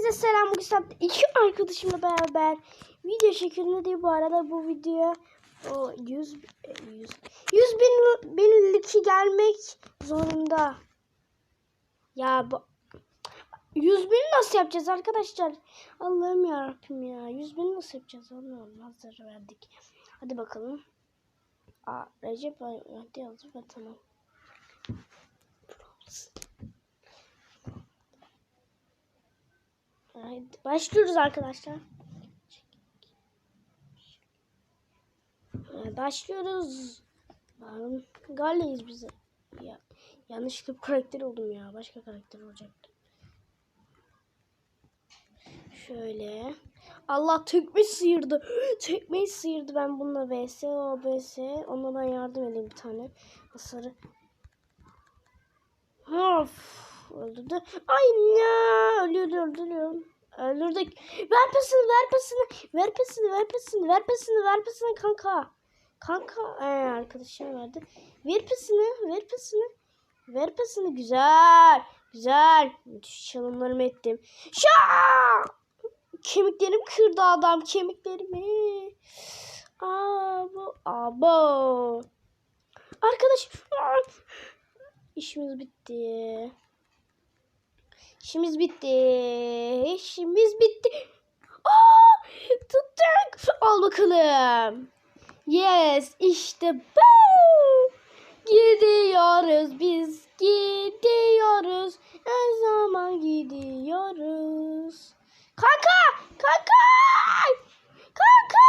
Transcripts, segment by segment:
Hepinize selam. Bugün saatte iki arkadaşımla beraber video çekiyorum. diye bu arada bu video o 100 e, 100 100 bin binlik gelmek zorunda. Ya bu 100 bin nasıl yapacağız arkadaşlar? Allah'ım ya Rabbim ya. 100 bin nasıl yapacağız? Allah'ım hazır verdik. Hadi bakalım. Aa, Recep hadi ve tamam. Haydi başlıyoruz arkadaşlar. Başlıyoruz. Galleyiz bize. Ya, yanlışlıkla bir karakter oldum ya. Başka karakter olacaktı. Şöyle. Allah tekme sıyırdı. Tekmeyi sıyırdı. Ben bununla vs o. Ona ben yardım edeyim bir tane. Hasarı. Of. Öldürdü. Ay ya. Ölüyor öldürüyorum. Öldürdük. Ver pasını ver pasını. Ver pasını ver pasını. Ver pasını ver pasını kanka. Kanka. Ee, arkadaşım verdi. Ver pasını ver pasını. Ver pasını. Güzel. Güzel. Müthiş çalımlarımı ettim. Şaa! Kemiklerim kırdı adam. Kemiklerimi. Abo. Abo. Arkadaş. İşimiz bitti. İşimiz bitti. İşimiz bitti. Aa, tuttuk. Al bakalım. Yes, işte bu. Gidiyoruz biz gidiyoruz. Her zaman gidiyoruz. Kanka, kanka. Kanka.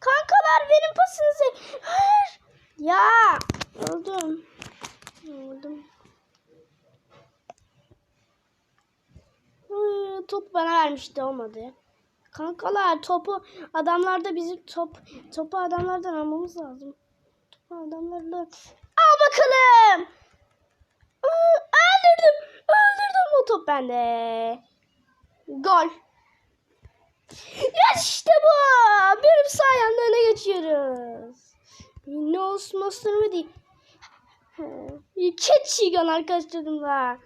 Kankalar verin pasınızı. Hayır. Ya, öldüm. Öldüm. Top bana vermişti olmadı. Kankalar topu adamlarda bizim top topu adamlardan almamız lazım. Topu adamlardan al bakalım. Hı, öldürdüm. Öldürdüm bu top bende. Gol. Ya işte bu. Benim sayemde öne geçiyoruz. Ne olsun master'ımı değil. Keçigan arkadaşlarımla.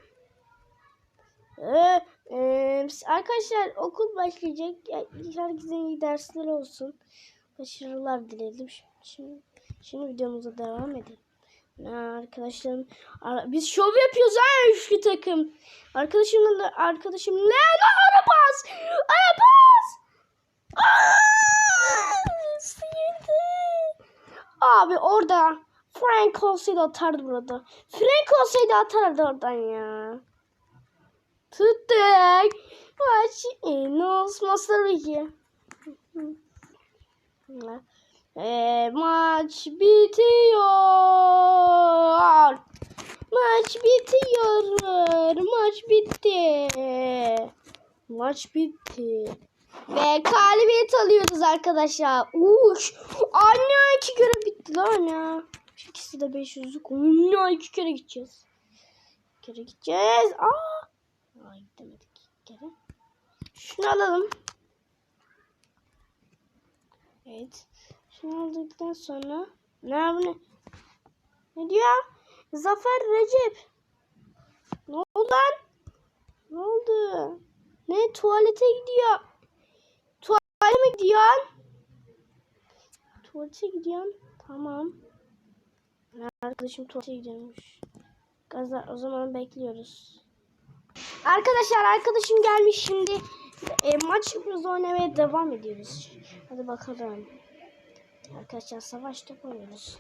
Ee, arkadaşlar okul başlayacak. Herkesin iyi dersler olsun. Başarılar dilerim. Şimdi, şimdi, videomuza devam edelim. Arkadaşlarım biz şov yapıyoruz ha üçlü takım. Arkadaşımla da arkadaşım ne lan arabas? Arabas! Abi orada Frank olsaydı atardı burada. Frank olsaydı atardı oradan ya. Tuttuk. Olmaz tabii ki. E, maç bitiyor. Maç bitiyor. Maç bitti. Maç bitti. Ve galibiyet alıyoruz arkadaşlar. Uş. Anne iki kere bitti lan ya. İkisi de 500'lük. Anne iki kere gideceğiz. İki kere gideceğiz. Aa. Şunu alalım. Evet. Şunu aldıktan sonra ne ne? Ne diyor? Zafer Recep. Ne oldu lan? Ne oldu? Ne tuvalete gidiyor? Tuvalete mi gidiyorsun? Tuvalete gidiyorsun. Tamam. Arkadaşım tuvalete gidiyormuş. Gaza o zaman bekliyoruz. Arkadaşlar arkadaşım gelmiş şimdi. E, maçımızı oynamaya devam ediyoruz. Hadi bakalım. Arkadaşlar savaş topu oynuyoruz.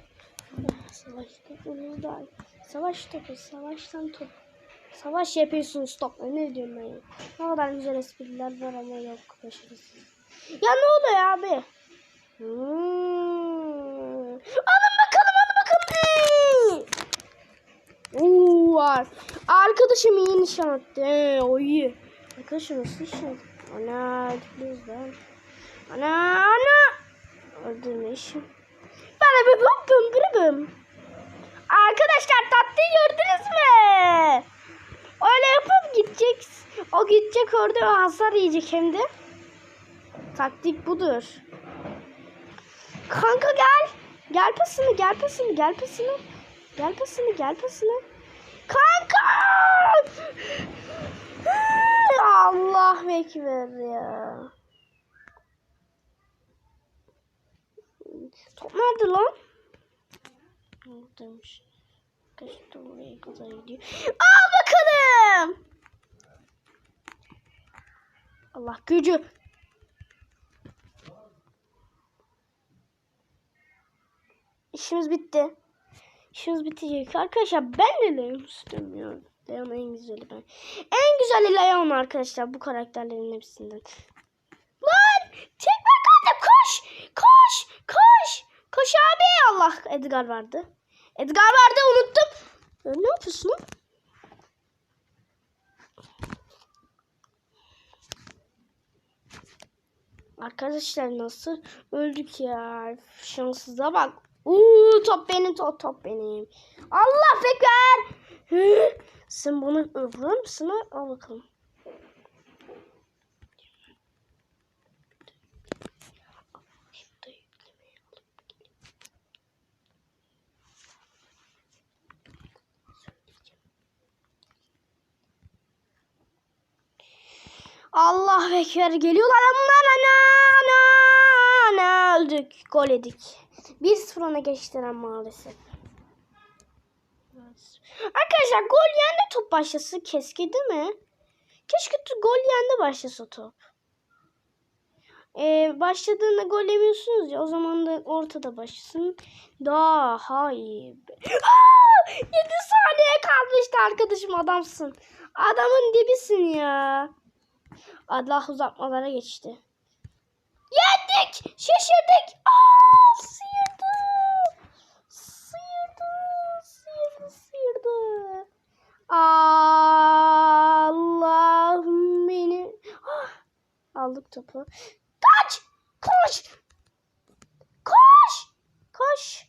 Savaş topu da. Savaş topu, savaştan top. Savaş yapıyorsunuz topla. Ne diyorum ben ya? Ne kadar güzel espriler var ama yok başarısız. Ya ne oluyor abi? Hmm. Alın bakalım, alın bakalım. Uuu var. Arkadaşım iyi nişan attı. Ee, o iyi. Arkadaşım nasıl nişan? Ana gidiyoruz lan. Ana ana. Öldürme işim. Bana bir bum bum bum. Arkadaşlar tatlıyı gördünüz mü? Öyle yapıp gidecek. O gidecek orada o hasar yiyecek hem de. Taktik budur. Kanka gel. Gel pasını gel pasını gel pasını. Gel pasını gel pasını. Kanka! Allah belki ver ya. Top nerede lan? Buradaymış. Kaçtı oraya kadar gidiyor. Al bakalım. Allah gücü. İşimiz bitti. İşimiz bitecek. Arkadaşlar ben de istemiyorum. Leon en güzeli ben. En güzeli Leon arkadaşlar bu karakterlerin hepsinden. Lan! Tekme kaldı koş! Koş! Koş! Koş abi! Allah Edgar vardı. Edgar vardı unuttum. Ya ne yapıyorsun? Arkadaşlar nasıl öldük ya? Şanssıza bak. Uuu top benim top, top benim. Allah bekler. Sen bunu vurur musun? ha? Al bakalım. Allah bekler geliyorlar bunlar ana ana ana öldük gol yedik. 1-0 öne geçtiler maalesef. Arkadaşlar gol yendi top başlasın keşke değil mi? Keşke gol yendi başlasa top. Ee, başladığında gol yemiyorsunuz ya o zaman da ortada başlasın. Daha iyi. Aa, 7 saniye kalmıştı arkadaşım adamsın. Adamın dibisin ya. Allah uzatmalara geçti. Yendik! Şaşırdık! Aa, sıyırdı! Sıyırdı! Sıyırdı, sıyırdı. Allah'ım beni... Ah, Aldık topu. Kaç! Koş! Koş! Koş!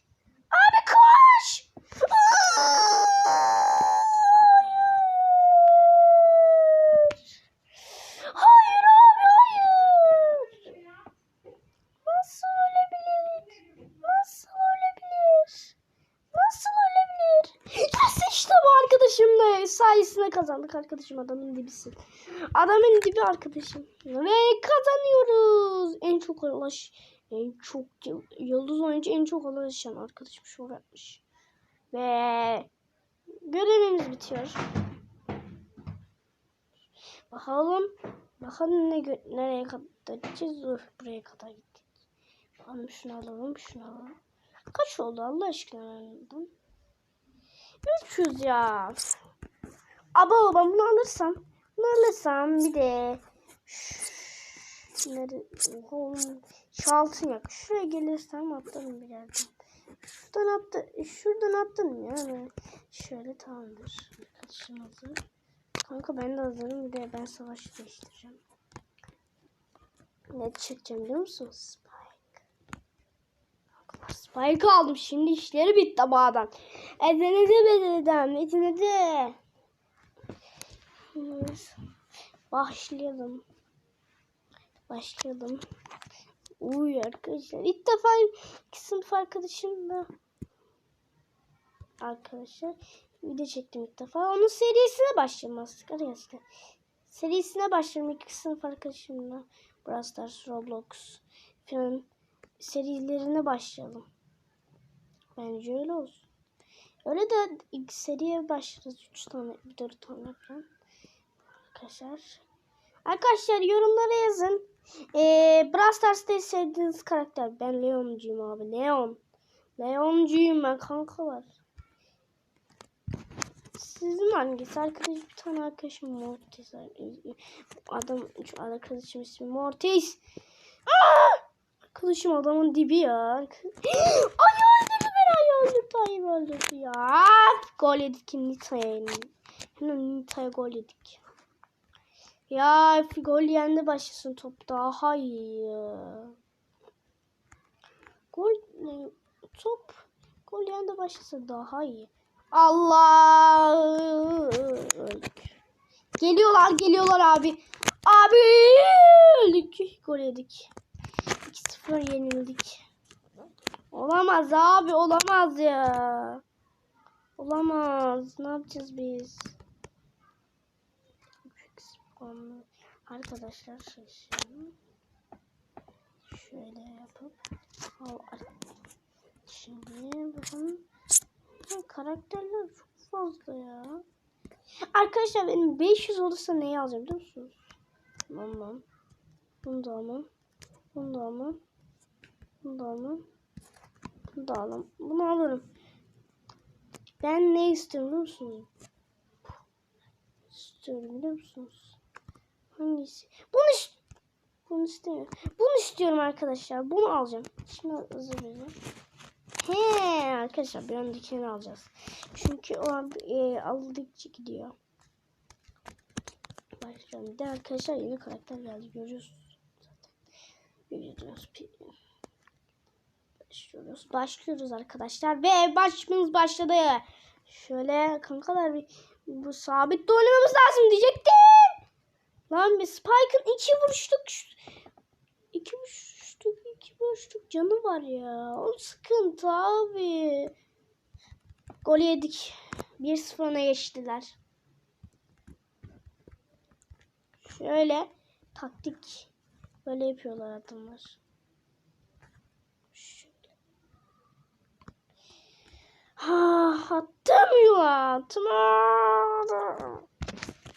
Abi koş! Aa, Hayır! Hayır abi hayır! Nasıl ölebilir? Nasıl ölebilir? Nasıl ölebilir? Yes işte bu arkadaşım da sayesinde kazandık arkadaşım adamın dibisin. Adamın dibi arkadaşım. Ve kazanıyoruz. En çok ulaş en çok yıldız oyuncu en çok ulaşan arkadaşım şov yapmış. Ve görevimiz bitiyor. Bakalım. Bakalım ne nereye kadar gideceğiz? Dur, buraya kadar gittik. Bakalım şunu alalım, şunu alalım. Kaç oldu Allah aşkına anladım. 300 ya. Aba ben bunu alırsam. Bunu alırsam bir de Şunları şu altın yok. Şuraya gelirsem atlarım bir yerden. Şuradan attı, şuradan attım yani. Şöyle tamamdır. Arkadaşım hazır. Kanka ben de hazırım. Bir de ben savaşı değiştireceğim. Ne çekeceğim biliyor musun? Spike. Spike aldım. Şimdi işleri bitti bağdan. Edenede bededim. Edenede. Evet. Başlayalım. Başlayalım. Uy arkadaşlar. İlk defa iki sınıf arkadaşımla arkadaşlar video çektim ilk defa. Onun serisine başlaması arkadaşlar. Serisine başladım iki sınıf arkadaşımla. Brawl Stars, Roblox falan serilerine başlayalım. Bence öyle olsun. Öyle de ilk seriye başlarız. 3 tane, 4 tane falan. Arkadaşlar. Arkadaşlar yorumlara yazın. Ee, Brawl Stars'ta sevdiğiniz karakter. Ben Leon'cuyum abi. Leon. Leon'cuyum ben kankalar. Sizin hangisi? Arkadaş bir tane arkadaşım Mortis. Adam şu arkadaşım ismi Mortis. Aa! Arkadaşım adamın dibi ya. Ay öldürdü beni ay öldürdü ay öldürdü ya. Gol yedik Nita'ya. Hemen Nita'ya gol yedik. Ya gol yendi başlasın top daha iyi. Gol top gol yendi başlasın daha iyi. Allah. Geliyorlar geliyorlar abi. Abi öldük. Gol yedik. 2-0 yenildik. Olamaz abi olamaz ya. Olamaz. Ne yapacağız biz? Arkadaşlar şey şimdi şöyle yapıp şimdi Ya karakterler çok fazla ya. Arkadaşlar benim 500 olursa neyi alacağım biliyor musunuz? Tamam. Bunu da almam. Bunu da almam. Bunu da. Bunu da. Bunu alırım. Ben ne istiyorum biliyor musunuz? İstiyorum biliyor musunuz? Hangisi? Bunu ist- bunu istemiyorum. Bunu istiyorum arkadaşlar. Bunu alacağım. Şimdi bir He arkadaşlar bir öndekini alacağız. Çünkü o an e, aldıkça gidiyor. Başlıyorum. De arkadaşlar yeni karakter geldi. Görüyorsunuz zaten. Görüyorsunuz. Başlıyoruz. Başlıyoruz arkadaşlar. Ve başımız başladı. Şöyle kankalar bir bu sabit de oynamamız lazım diyecektim. Lan bir Spike'ın iki vuruşluk iki vuruşluk iki vuruşluk canı var ya. O sıkıntı abi. Gol yedik. 1-0 öne geçtiler. Şöyle taktik böyle yapıyorlar adamlar. Ha, attım ya. Atmadım.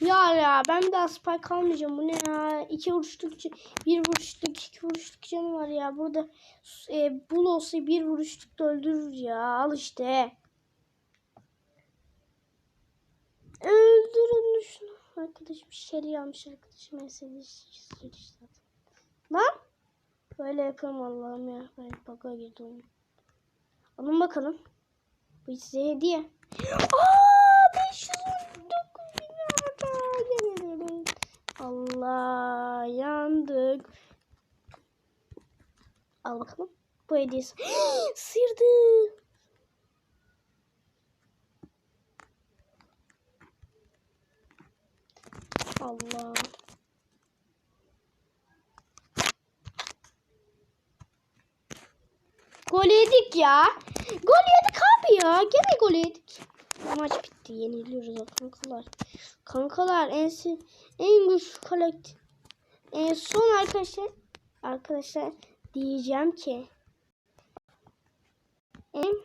Ya ya ben bir daha spike almayacağım. Bu ne ya? İki vuruşluk, bir vuruşluk, iki vuruşluk canı var ya. Burada e, bul olsa bir vuruşluk da öldürür ya. Al işte. Öldürün şunu. Arkadaşım şeri almış arkadaşım. En sevdiği zaten. Lan. Böyle yapıyorum Allah'ım ya. Ben baka girdi oyun. Alın bakalım. Bu size hediye. Aaa 519 bin lira. Allah yandık. Al bakalım. Bu hediyesi. Sırdı. Allah. Gol yedik ya. Gol yedik abi ya. Gene gol yedik. Maç bitti. Yeniliyoruz kankalar. Kankalar en en güçlü kolekt. En son arkadaşlar arkadaşlar diyeceğim ki en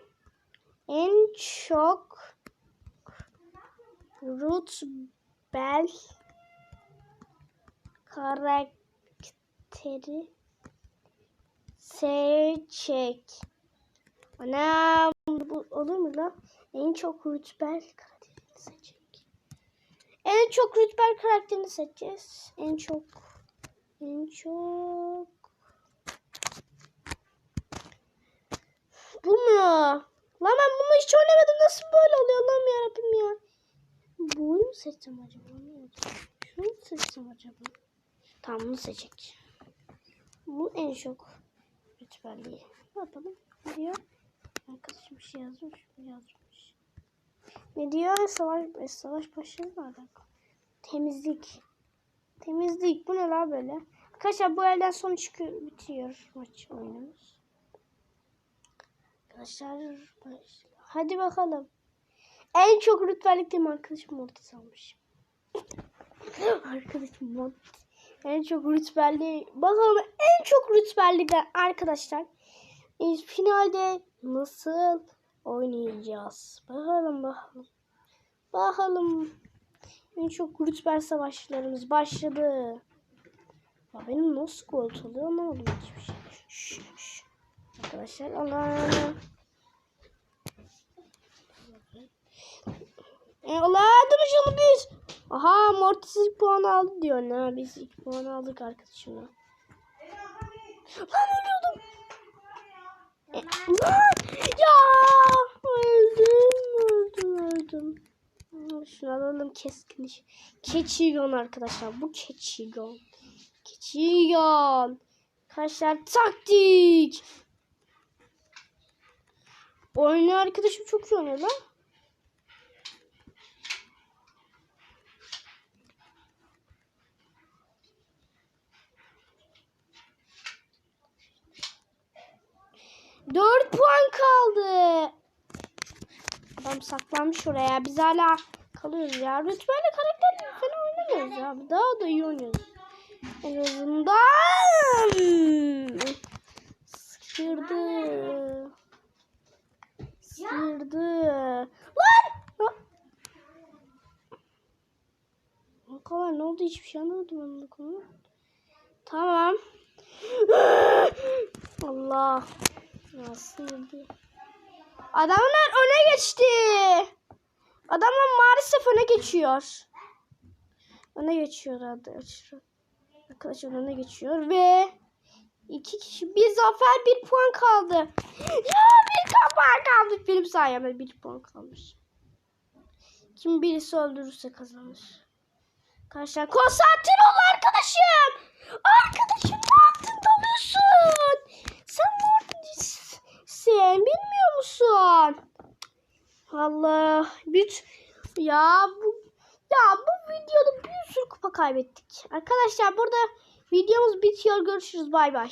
en çok root bel karakteri seçecek. Ana bu olur mu lan? En çok rütbel karakterini seçecek. En çok rütbel karakterini seçeceğiz. En çok en çok bu mu? Lan ben bunu hiç oynamadım. Nasıl böyle oluyor Allah'ım yarabbim ya. Buyu mu seçsem acaba? Şunu mu seçsem acaba? Tamam bunu seçecek. Bu en çok rütbelliği. Ne yapalım? Diyor? Arkadaşım bir şey yazmış. Bir yazmış. Ne diyor? Savaş, e, savaş mı alakalı? Temizlik. Temizlik. Bu ne la böyle? Arkadaşlar bu elden son çıkıyor. Bitiyor maç oyunumuz. Arkadaşlar baş... hadi bakalım. En çok rütbelik değil mi arkadaşım Mortis almış. arkadaşım Mortis. En çok rütbeli. Bakalım en çok rütbeli de arkadaşlar. E, finalde nasıl oynayacağız? Bakalım bakalım. Bakalım. En çok rütbel savaşlarımız başladı. Ya benim nasıl gol oluyor anlamadım hiçbir şey. Şş, şş. Arkadaşlar Allah. E, Allah duruşalım biz. Aha Mortis ilk puanı aldı diyor. Ne biz ilk puanı aldık arkadaşımla. Lan ölüyordum. Ya öldüm öldüm öldüm. Şunu alalım keskin iş. Keçiyon arkadaşlar. Bu keçiyon. Keçiyon. Arkadaşlar taktik. Oyunu arkadaşım çok iyi oynuyor lan. Dört puan kaldı. Adam saklanmış oraya. Biz hala kalıyoruz ya. Rütbeyle karakterle falan oynamıyoruz ya. Daha da iyi oynuyoruz. En azından. Sıyırdı. Lan! Lan! Ne kadar ne oldu hiçbir şey anlamadım ben bu konu. Tamam. Allah. Ya sıyırdı. Adamlar öne geçti. Adamlar maalesef öne geçiyor. Öne geçiyor arkadaşlar. Arkadaşlar öne geçiyor ve iki kişi bir zafer bir puan kaldı. Ya bir puan kaldı. Benim sayemde bir puan kalmış. Kim birisi öldürürse kazanır. Arkadaşlar konsantre ol arkadaşım. Arkadaşım ne yaptın dalıyorsun? Sen neredesin? Bilmiyor musun? Allah. Bir, ya bu ya bu videoda bir sürü kupa kaybettik. Arkadaşlar burada videomuz bitiyor. Görüşürüz. Bay bay.